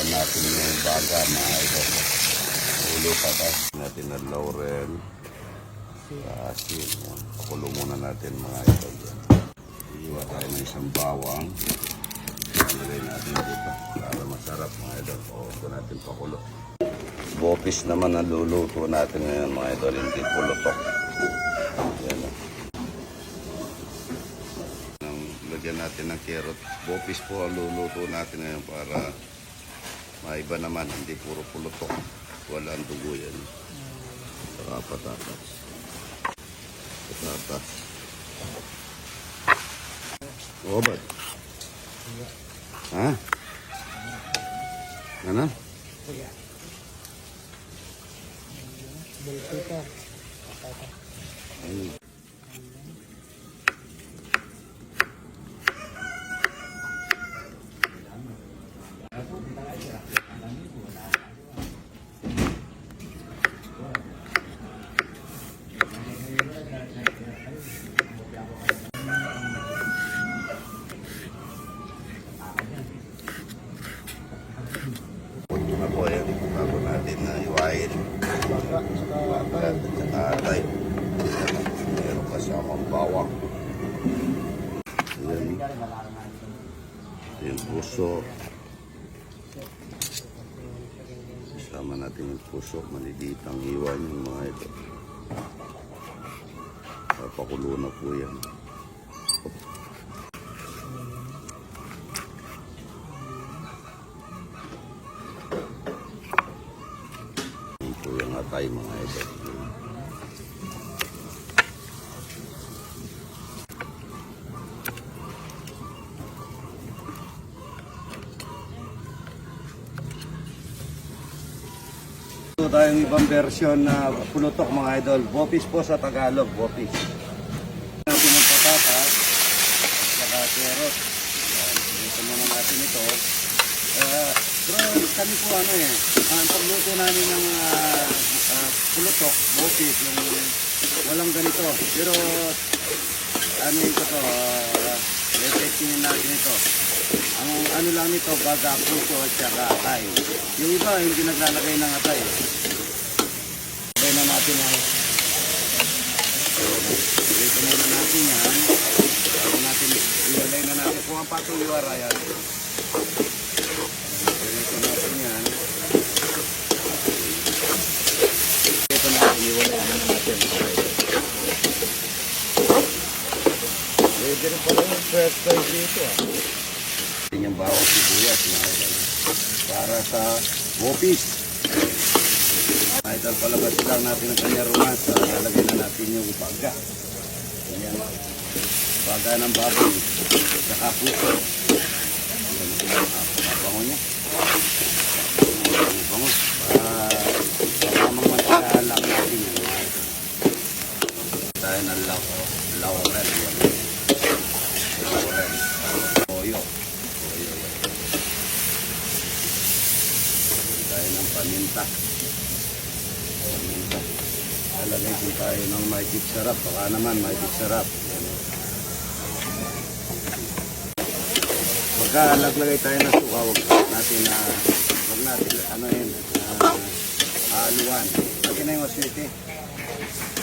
Pakuluan natin yung baga mga idol. Ulo pa tayo. Natin na laurel. Asin. Yan. Pakulo muna natin mga idol. Yan. Iwa tayo ng isang bawang. Ilagay natin dito para masarap mga idol. O, ito natin pakulo. Bopis naman ang luluto natin ngayon mga idol. Hindi pulutok. Yan. o. Nang lagyan natin ng carrot. Bopis po ang luluto natin ngayon para maiba naman. Hindi puro pulutok. Walang dugo yan. Saka patatas. Patatas. Oo ba? Ha? Ano? Ayun. Ito na po yan. Bago natin na iwain. At sa atay. Meron kasamang bawang. Yan. Yung puso. Kasama puso. Maliliit ang iwan yung mga ito. Papakulo na po yan. Yan Ito tayong ibang version na pulutok mga idol. Bopis po sa Tagalog, bopis. Natin ng patatas at saka carrot. Dito muna natin ito. Uh, pero kami po ano eh, ang pagluto namin ng ah, ah, pulutok, bopis, yung walang ganito. Pero ano ito to, uh, effective natin ito. Ang ano lang nito, baga, puso at saka atay. Yung iba, hindi naglalagay ng atay. Lagay na natin ang Dito muna natin yan. Bago natin, ilalay na natin. Kung ang patong iwara yan. Dito natin yan. Dito natin, iwalay na natin. Pwede first time dito ah. Ito yung bawang sibuyas na. Para sa wopis. Idol, palabas lang natin ang kanya romance. Lalagay na natin yung baga. Ayan. Baga ng baboy. Saka puso. Ayan. Papango niya. Papango. Para tamang matala lang natin yan. Tayo ng law. Laurel. Yan. Laurel. Toyo. Toyo. yan. Tayo ng paminta. Paminta. Lalagay po tayo ng magic sarap. Baka naman magic sarap. Yan. Pagka naglagay tayo ng suka, huwag natin na huwag natin ano yun, uh, haluan. Lagyan na yung aswite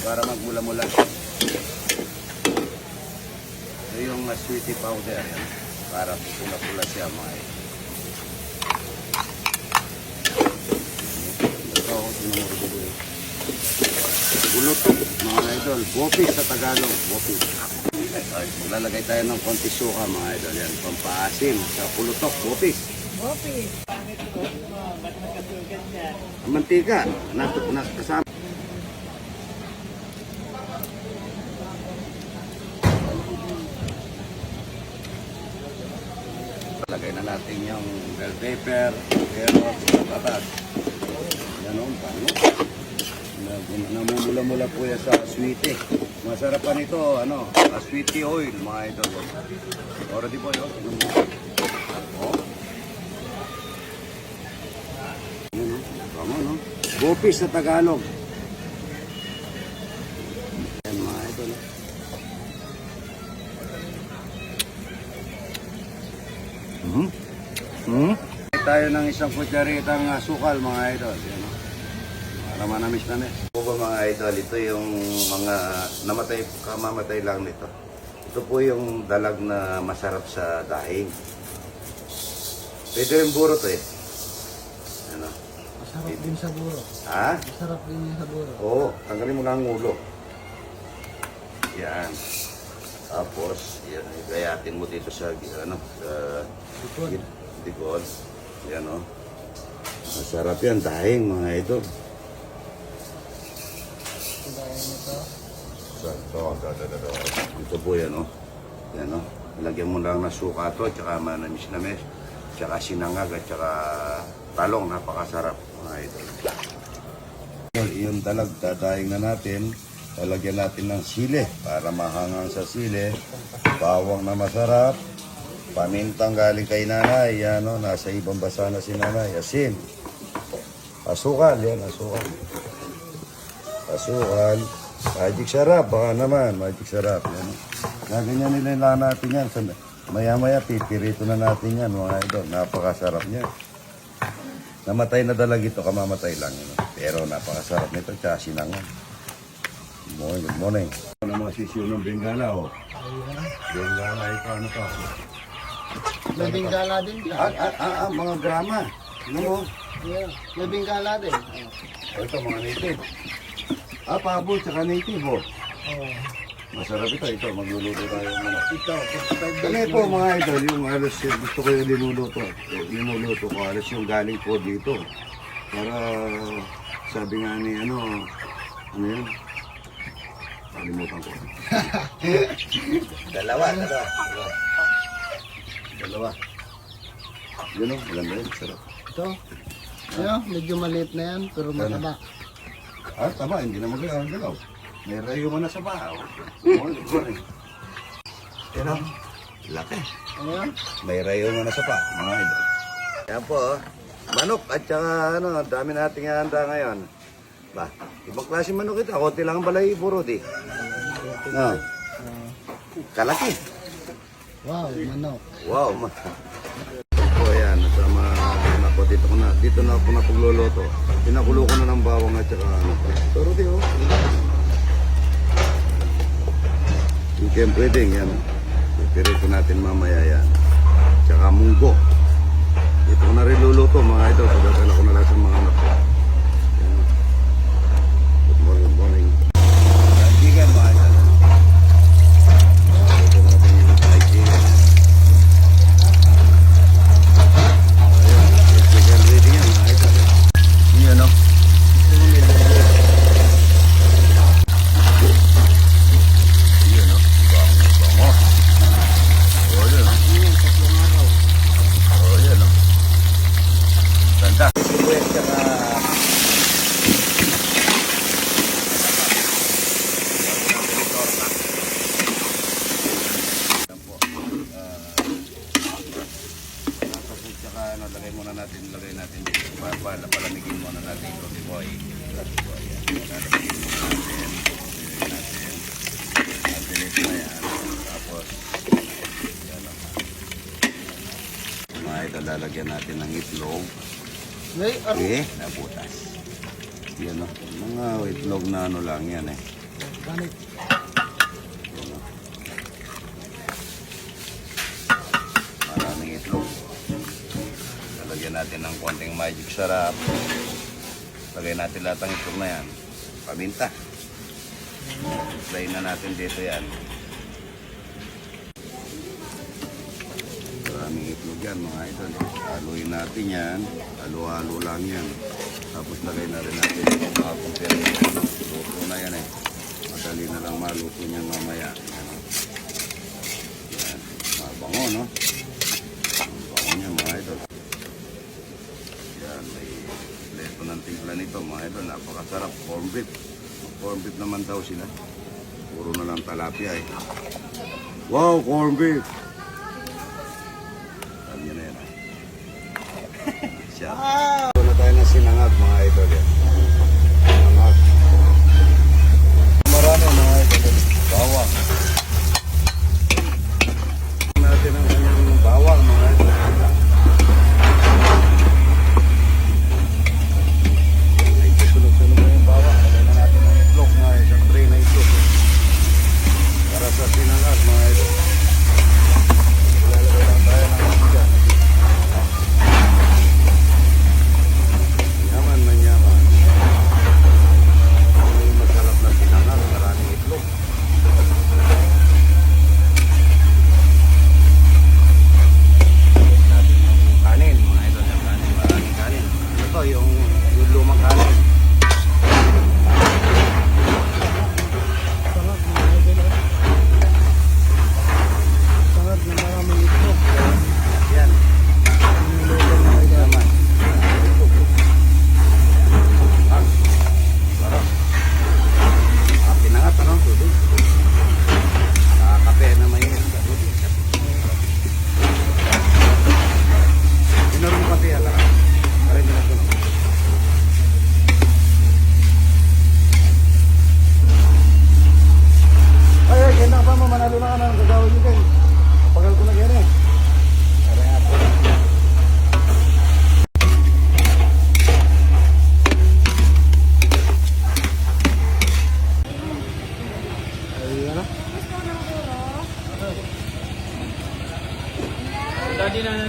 para magmula-mula. Ito yung aswite powder yan, para pula-pula siya mga idol. Ito, tinamuro Bulutok, mga idol. Bopis sa Tagalog, bopis. Ay, maglalagay tayo ng konti suka, mga idol. Yan, pampaasim sa pulutok, magkasugat yan? Ang mantika, nas, nas, kasama. Lagay na natin yung bell pepper, carrot, patatas. Yan o, pango. Namumula-mula po yan sa sweetie. Masarap pa nito, ano, a sweetie oil, mga idol. Already po yun. Oh. Yan o, tama no? Bopis sa Tagalog. Yan mga idol. Hmm? Hmm? Tayo ng isang kutsaritang uh, sukal mga idol. Yan, oh. Para manamis na Po ba mga idol, ito yung mga namatay, kamamatay lang nito. Ito po yung dalag na masarap sa dahing. Pwede rin burot eh. Ano? Masarap din sa buro. Ha? Masarap din yung sa buro. Oo, tanggalin mo na ang ulo. Yan. Tapos, yan, gayatin mo dito sa, ano, sa Likod. likod. Yan, oh. Masarap yan, dahing mga idol. Kagaya nito. Ito. Ito po yan, oh. Yan, oh. Lagyan mo lang ng suka to, tsaka manamis na mes, tsaka sinangag, at tsaka talong. Napakasarap, mga idol. Yung dalag, dadaing na natin. Lalagyan natin ng sile para mahangang sa sile. Bawang na masarap. Pamintang galing kay nanay. Yan, oh, nasa ibang basa na si nanay. Asin. Asukal, yan, asukal. Asukal. Magic sarap, baka naman, magic sarap. Yan. Gaganyan nila lang natin yan. Sa- Maya-maya, pipirito na natin yan, mga idol. Napakasarap niya. Namatay na dalag ito, kamamatay lang. Yun. Pero napakasarap nito, tsaka sinangan. Good morning, good morning. Ano mga sisiyo ng Bengala, oh? Bengala, ito ano to? May bingala din Ah, ah, ah, ah, mga grama. Ano mo? Yeah. May bingala din. Ito, mga native. Ah, pabo, tsaka native, oh. Oh. Masarap ito, ito. Magluluto tayo ng ano. Ito, 55 Kami days po mga idol, yung halos eh, gusto ko yung niluluto. Eh, Niluluto ko halos yung galing po dito. Para sabi nga ni ano, ano yun? Kalimutan ko. dalawa, dalawa. Dalawa. Dalawa. Yun o, maganda yun. Sarap. Ito. Ayan, medyo maliit na yan, pero mataba. Ah, tama, hindi na magalaw. Galaw. May rayo mo na sa bahaw. Morning, morning. Yan o. Laki. Ayan. May rayo mo na sa pa, mga idol. Yan po, oh. manok at saka ano, dami nating handa ngayon. Ba, ibang klase manok ito. Kunti lang ang balay puro di. No. Kalaki. Wow, manok. Wow. Ma po yan, sama ko dito ko na. Dito na ako napagluluto. Pinakulo ko na ng bawang at saka ano. Pero di oh. Yung siyempre din yan. Pipirito natin mamaya yan. Tsaka munggo. Dito ko na rin luluto mga idol. Pagdadala ko na lang sa mga anak ko. Yan. Good morning, good morning. Kaibigan mga idol. Ito natin yung kaibigan. Ayun, kaibigan reading yan mga idol. Yan o. Yan o. Bango, bango. O, yan o. O, yan o. Ganda. Sibuyas tsaka Yan po. Ah, tapos at saka ano, lagay muna natin, lagay natin dito. Pa, pa, palamigin muna natin ito, di boy. So, ayan. Palamigin muna natin. Lagay natin. Natin ito na yan. Tapos, yan o. Mga ito, lalagyan natin ng itlog. Ano? Eh, nabutas. Yan o. Mga itlog na ano lang yan eh. Ganit. Maraming itlog. Lalagyan natin ng konting magic sarap. Lagay natin lahat ng itlog na yan. Paminta. Fry na natin dito yan. Maraming itlog yan mga idol. Haluin natin yan. Halo-halo lang yan. Tapos lagay na rin natin yung mga kumpiri. Luto na yan eh. Madali na lang maluto niyan mamaya. Yan. Yan. Mabango, no? Ang bango niya, mga idol. Yan, may leto ng timpla nito, mga idol. Napakasarap. Corn beef. Corn beef naman daw sila. Puro na lang talapia eh. Wow, corn beef! Siya. Ito na tayo ng sinangag, mga idol. Yan.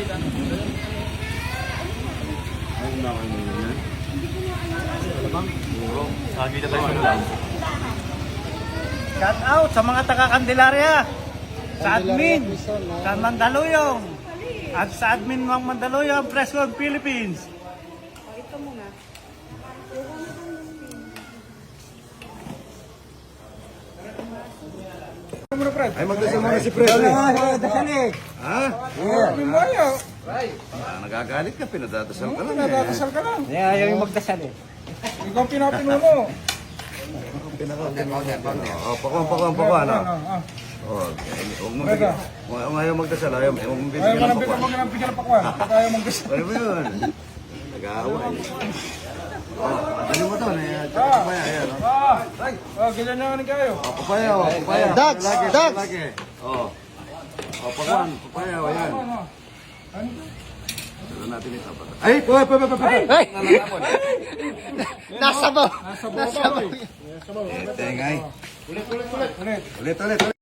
nila. Ay, umakan mo yun yan. Labang? Oo. Sagi na tayo sa Shout out sa mga taga Candelaria. Sa admin. Sa Mandaluyong. At sa admin ng Mandaluyong, Press World Philippines. Ay, magdasal muna si Fred. Ha? Ah, nagagalit ka, pinadadasal ka lang eh. Pinadadasal ka lang. Yeah, ayaw yung magdasal eh. Ikaw pinapinuno. Oh, pakuan, pakuan, pakuan. Ano, ah. ah. Oh, okay. Huwag mong bigyan. Huwag ayaw magdasal, ayaw, ayaw mong Ayaw bibigyan ka ng ng bigyan pakuan. mo ng bigyan ng pakwan. Pag ayaw mong gusto. Ano ba yun? Nag-aaway. Oh, ano mo to? Papaya, ayan. oh. Ah, ganyan na nga kayo. Oh, papaya, oh, papaya. Dags, Lalaki, dags. lalaki. Oh. Oh, papaya, oh, ayan. Dala natin ito. Ay, papaya, papaya, papaya. Hey! Nasa ba? Nasa baba. Tengay. Ulit. Ulit, ulit, ulit.